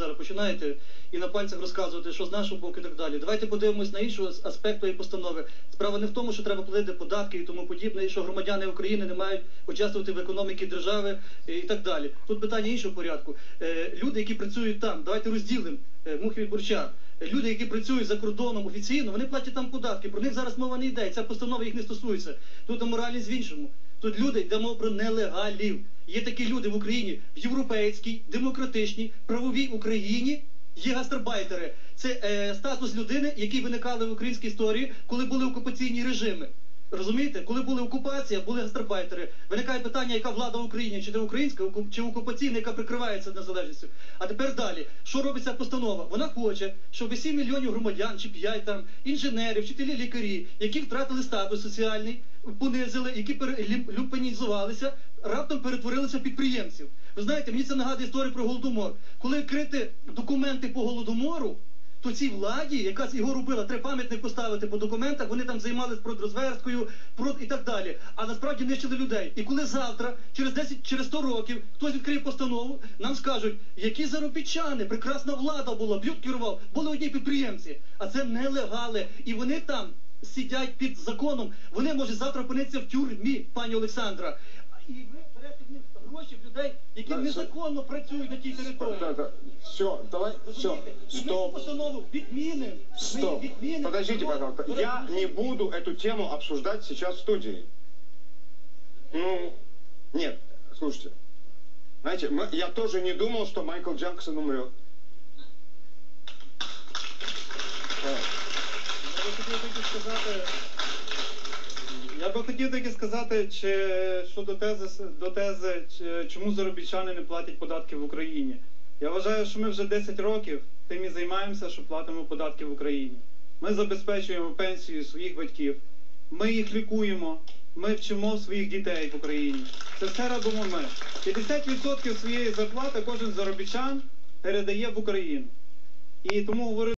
зараз починаєте і на пальцях розказувати, що з нашого боку і так далі. Давайте подивимось на інший аспект тої постанови. Справа не в тому, що треба платити податки і тому подібне, і що громадяни України не мають участвувати в економіці держави і так далі. Тут питання іншого порядку. Е, Люди, які працюють там, давайте розділимо е, мухи від бурча. Е, Люди, які працюють за кордоном офіційно, вони платять там податки. Про них зараз мова не йде. Ця постанова їх не стосується. Тут аморальність в іншому. Тут люди йде мова про нелегалів. Є такі люди в Україні в європейській, демократичній, правовій Україні. Є гастарбайтери. Це е, статус людини, які виникали в українській історії, коли були окупаційні режими. Розумієте, коли була окупація, були гастарбайтери. Виникає питання, яка влада в Україні, чи не українська, чи окупаційна, яка прикривається незалежністю. А тепер далі, що робить ця постанова? Вона хоче, щоб 7 мільйонів громадян, чи 5 там інженерів, вчителі, лікарі, які втратили статус соціальний, понизили, які люпенізувалися, раптом перетворилися в підприємців. Ви знаєте, мені це нагадує історію про голодомор. Коли відкрити документи по голодомору, то цій владі, яка його робила, треба пам'ятник поставити по документах, вони там займалися продрозверсткою, прод і так далі. А насправді нищили людей. І коли завтра, через 10, через 100 років, хтось відкриє постанову, нам скажуть, які заробітчани, прекрасна влада була, б'ют керував, були одні підприємці. А це нелегали. І вони там сидять під законом. Вони можуть завтра опинитися в тюрмі, пані Олександра. І які Да, незаконно працюють на тій території. Все, давай, все, Розумієте? І ми цю стоп, постанову відмінимо. Ми стоп. відмінимо. Подождите, пожалуйста, я не буду эту тему обсуждать сейчас в студии. Ну, нет, слушайте. Знаете, мы- я тоже не думал, что Майкл Джексон умрет. Я би хотів тільки сказати, я би хотів тільки сказати, чи щодо тези до тези, чи, чому заробітчани не платять податки в Україні. Я вважаю, що ми вже 10 років тим і займаємося, що платимо податки в Україні. Ми забезпечуємо пенсію своїх батьків, ми їх лікуємо, ми вчимо своїх дітей в Україні. Це все робимо ми. 50% своєї зарплати кожен заробітчан передає в Україну. І тому говорю.